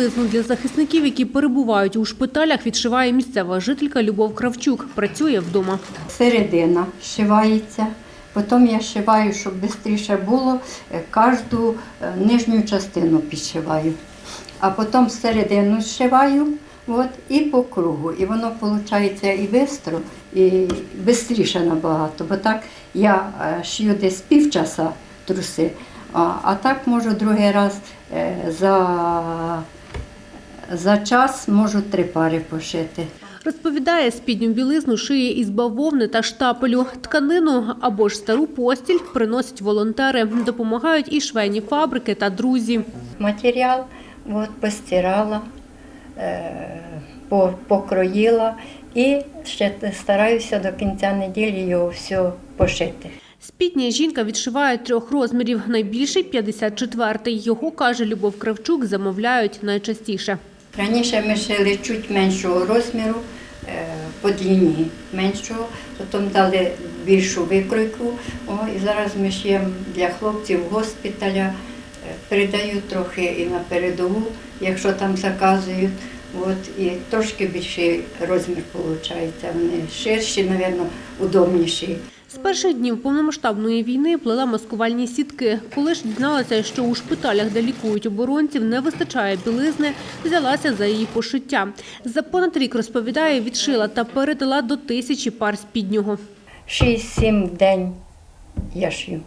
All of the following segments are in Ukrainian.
білизну для захисників, які перебувають у шпиталях, відшиває місцева жителька Любов Кравчук. Працює вдома. середина шивається. Потім я шиваю, щоб швидше було, е, кожну е, нижню частину підшиваю. А потім середину зшиваю от, і по кругу. І воно виходить і швидко, і швидше набагато. Бо так я е, шию десь півчаса труси, а, а так можу другий раз за, за час можу три пари пошити. Розповідає, спідню білизну шиє із бавовни та штапелю. Тканину або ж стару постіль приносять волонтери. Допомагають і швейні фабрики та друзі. матеріал, от, постирала, е, покроїла і ще стараюся до кінця неділі його все пошити. Спідня жінка відшиває трьох розмірів. Найбільший – 54-й. Його, каже Любов Кравчук, замовляють найчастіше. Раніше ми шили чуть меншого розміру, е, по длині меншого, потім дали більшу викройку. О, і зараз ми шиємо для хлопців госпіталя, е, передаю трохи і на передову, якщо там заказують. От, і трошки більший розмір виходить. Вони ширші, мабуть, удобніші. З перших днів повномасштабної війни плела маскувальні сітки. Коли ж дізналася, що у шпиталях, де лікують оборонців, не вистачає білизни, взялася за її пошиття. За понад рік, розповідає, відшила та передала до тисячі пар спіднього. 6-7 в день я шию.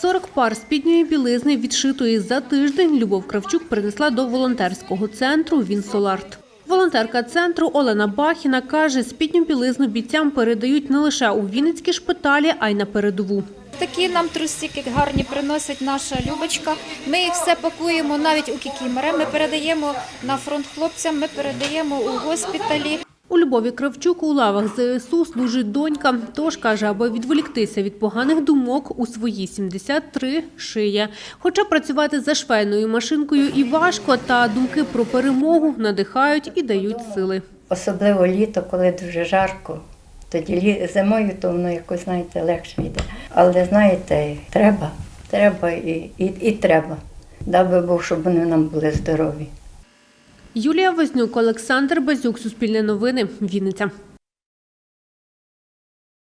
40 пар спідньої білизни, відшитої за тиждень, Любов Кравчук принесла до волонтерського центру «Вінсоларт». Волонтерка центру Олена Бахіна каже, спідню білизну бійцям передають не лише у Вінницькі шпиталі, а й на передову. Такі нам трусики гарні приносить наша Любочка. Ми їх все пакуємо навіть у кікімери. Ми передаємо на фронт хлопцям, ми передаємо у госпіталі. У Любові Кравчук у лавах ЗСУ служить донька. Тож, каже, аби відволіктися від поганих думок, у свої 73 шиє. Хоча працювати за швейною машинкою і важко, та думки про перемогу надихають і дають сили. Особливо літо, коли дуже жарко. Тоді зимою то воно якось, знаєте, легше йде. Але знаєте, треба, треба і, і, і треба. Дай би Бог, щоб вони нам були здорові. Юлія Вознюк, Олександр Базюк, Суспільне новини, Вінниця.